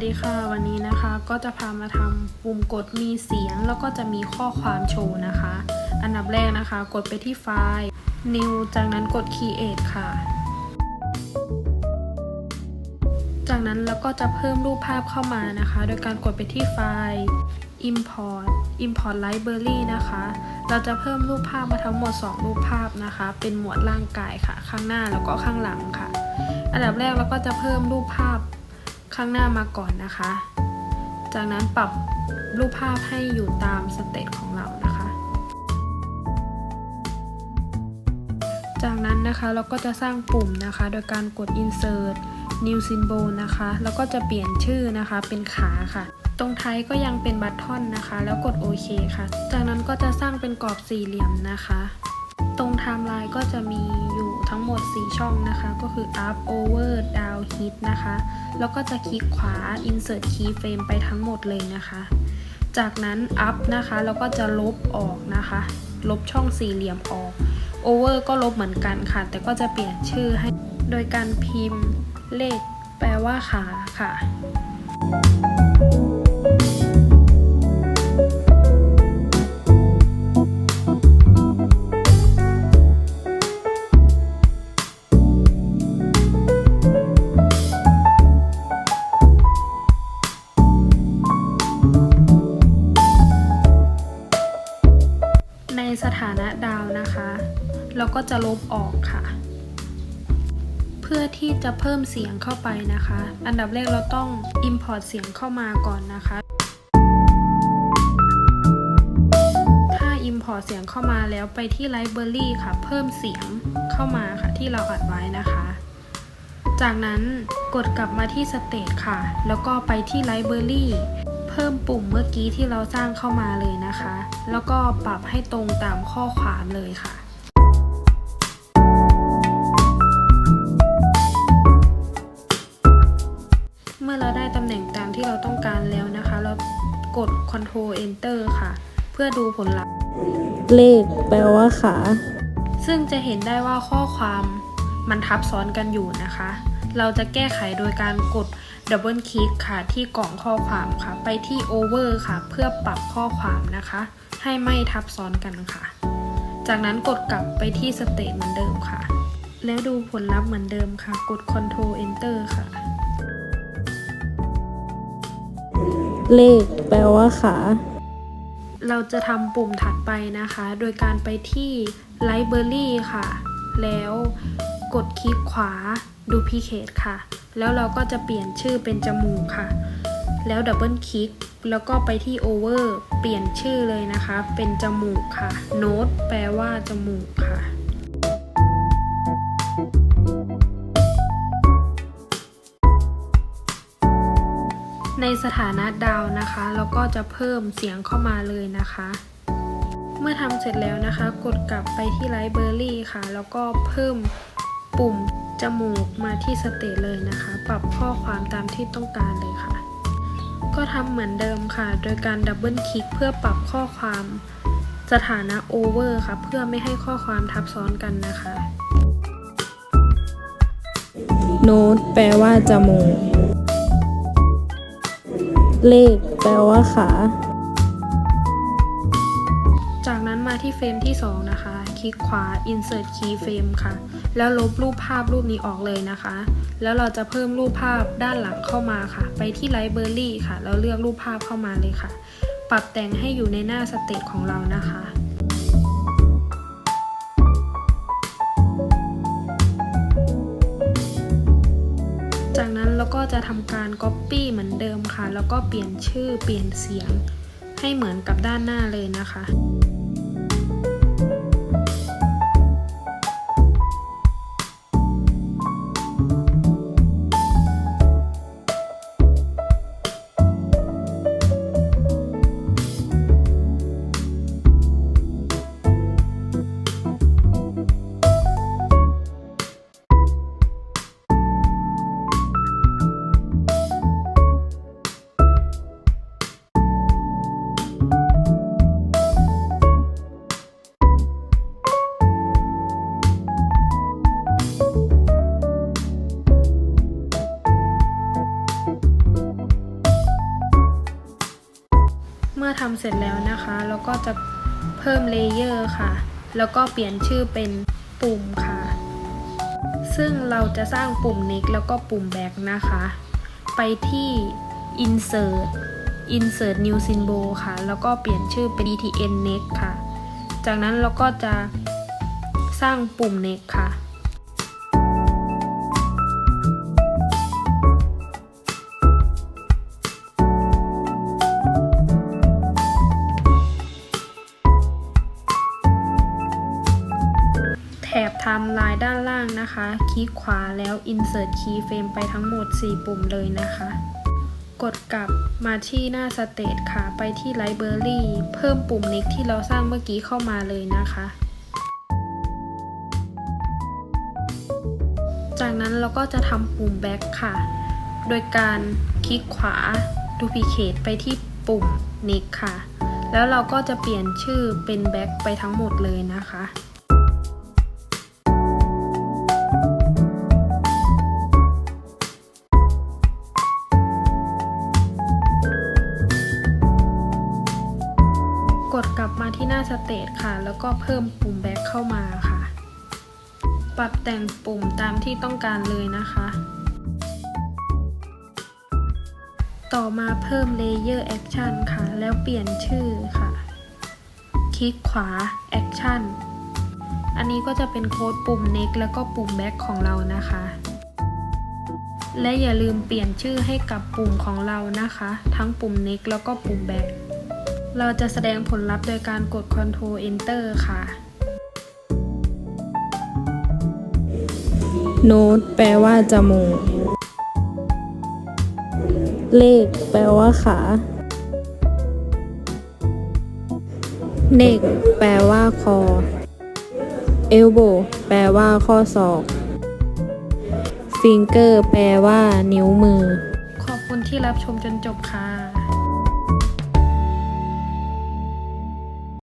วัสดีค่ะ วันนี้นะคะก็จะพามาทำปุ่มกดมีเสียง แล้วก็จะมีข้อความโชว์นะคะ อันดับแรกนะคะ กดไปที่ไฟล์ New จากนั้นกด Create ค่ะ จากนั้นเราก็จะเพิ่มรูปภาพเข้ามานะคะ โดยการกดไปที่ไฟล์ Import Import Library นะคะ เราจะเพิ่มรูปภาพมาทั้งหมด 2 รูปภาพนะคะ เป็นหมวดร่างกายค่ะ ข้างหน้าแล้วก็ข้างหลังค่ะ อันดับแรกเราก็จะเพิ่มรูปภาพ ข้างหน้ามาก่อนนะคะ จากนั้นปรับรูปภาพให้อยู่ตามสเตตของเรานะคะ จากนั้นนะคะเราก็จะสร้างปุ่มนะคะ โดยการกด insert new symbol นะคะ แล้วก็จะเปลี่ยนชื่อนะคะเป็นขาค่ะ ตรงท้ายก็ยังเป็นบัตทอนนะคะ แล้วกดโอเคค่ะ จากนั้นก็จะสร้างเป็นกรอบสี่เหลี่ยมนะคะ ตรงไทม์ไลน์ก็จะมีอยู่ทั้งหมด 4 ช่องนะคะ ก็คือ up over down hit นะคะ แล้วก็จะคลิกขวา insert keyframe ไปทั้งหมดเลยนะคะ จากนั้น up นะคะ แล้วก็จะลบออกนะคะ ลบช่องสี่เหลี่ยมออก over ก็ลบเหมือนกันค่ะ แต่ก็จะเปลี่ยนชื่อให้ โดยการพิมพ์เลขแปลว่าขาค่ะ เราก็จะลบออกค่ะ เพื่อที่จะเพิ่มเสียงเข้าไปนะคะ อันดับแรกเราต้อง import เสียงเข้ามาก่อนนะคะ ถ้า import เสียงเข้ามาแล้วไปที่ library ค่ะ เพิ่มเสียงเข้ามาค่ะที่เราอัดไว้นะคะ จากนั้นกดกลับมาที่ state ค่ะ แล้วก็ไปที่ library เพิ่มปุ่มเมื่อกี้ที่เราสร้างเข้ามาเลยนะคะ แล้วก็ปรับให้ตรงตามข้อความเลยค่ะ เมื่อเราได้ตำแหน่งตามที่เราต้องการแล้วนะคะ เรากด Ctrl Enter ค่ะ เพื่อดูผลลัพธ์ เลขแปลว่าขา ซึ่งจะเห็นได้ว่าข้อความมันทับซ้อนกันอยู่นะคะ เราจะแก้ไขโดยการกด Double Click ค่ะที่กล่องข้อความค่ะ ไปที่ Over ค่ะ เพื่อปรับข้อความนะคะ ให้ไม่ทับซ้อนกันค่ะ จากนั้นกดกลับไปที่ State เหมือนเดิมค่ะ แล้วดูผลลัพธ์เหมือนเดิมค่ะ กด Ctrl Enter ค่ะ เลขแปลว่าขา เราจะทำปุ่มถัดไปนะคะ โดยการไปที่ Library ค่ะ แล้วกดคลิกขวา Duplicate ค่ะ แล้วเราก็จะเปลี่ยนชื่อเป็นจมูกค่ะ แล้วดับเบิลคลิก แล้วก็ไปที่ Over เปลี่ยนชื่อเลยนะคะ เป็นจมูกค่ะ Note แปลว่าจมูกค่ะ สถานะดาวนะคะเราก็จะเพิ่มเสียงเข้ามาเลยนะคะ เมื่อทำเสร็จแล้วนะคะ กดกลับไปที่ Library ค่ะ แล้วก็เพิ่มปุ่มจมูกมาที่สเตเลยนะคะ ปรับข้อความตามที่ต้องการเลยค่ะ ก็ทำเหมือนเดิมค่ะ โดยการดับเบิลคลิกเพื่อปรับข้อความสถานะ Over ค่ะ เพื่อไม่ให้ข้อความทับซ้อนกันนะคะ โน้ตแปลว่าจมูก เลขแปลว่าขา จากนั้นมาที่เฟรมที่ 2 นะคะ คลิกขวา insert key frame ค่ะ แล้วลบรูปภาพรูปนี้ออกเลยนะคะ แล้วเราจะเพิ่มรูปภาพด้านหลังเข้ามาค่ะ ไปที่ library ค่ะ แล้วเลือกรูปภาพเข้ามาเลยค่ะ ปรับแต่งให้อยู่ในหน้าสเตตของเรานะคะ ก็จะทำการ Copy เหมือนเดิมค่ะ แล้วก็เปลี่ยนชื่อเปลี่ยนเสียงให้เหมือนกับด้านหน้าเลยนะคะ เมื่อทำเสร็จแล้วนะคะเราก็จะเพิ่มเลเยอร์ค่ะ แล้วก็เปลี่ยนชื่อเป็นปุ่มค่ะ ซึ่งเราจะสร้างปุ่ม next แล้วก็ปุ่ม back นะคะ ไปที่ insert insert new symbol ค่ะ แล้วก็เปลี่ยนชื่อเป็น dtn next ค่ะ จากนั้นเราก็จะสร้างปุ่ม next ค่ะ ม์ไลน์ด้านล่างนะคะ คลิกขวาแล้ว insert keyframe ไปทั้งหมด 4 ปุ่มเลยนะคะ กดกลับมาที่หน้า state ค่ะ ไปที่ library เพิ่มปุ่ม next ที่เราสร้างเมื่อกี้เข้ามาเลยนะคะ จากนั้นเราก็จะทำปุ่ม back ค่ะ โดยการคลิกขวา duplicate ไปที่ปุ่ม next ค่ะ แล้วเราก็จะเปลี่ยนชื่อเป็น back ไปทั้งหมดเลยนะคะ เตตค่ะ แล้วก็เพิ่มปุ่มแบ็คเข้ามาค่ะ ปรับแต่งปุ่มตามที่ต้องการเลยนะคะ ต่อมาเพิ่ม Layer Action ค่ะ แล้วเปลี่ยนชื่อค่ะ คลิกขวา Action อันนี้ก็จะเป็นโค้ดปุ่ม Next แล้วก็ปุ่ม Back ของเรานะคะ และอย่าลืมเปลี่ยนชื่อให้กับปุ่มของเรานะคะ ทั้งปุ่ม Next แล้วก็ปุ่ม Back เราจะแสดงผลลัพธ์โดยการกด Ctrl Enter ค่ะ โน้ตแปลว่าจมูก เลข แปลว่าขา เนกแปลว่าคอ เอลโบแปลว่าข้อศอก ฟิงเกอร์ แปลว่า นิ้วมือ ขอบคุณที่รับชมจนจบค่ะ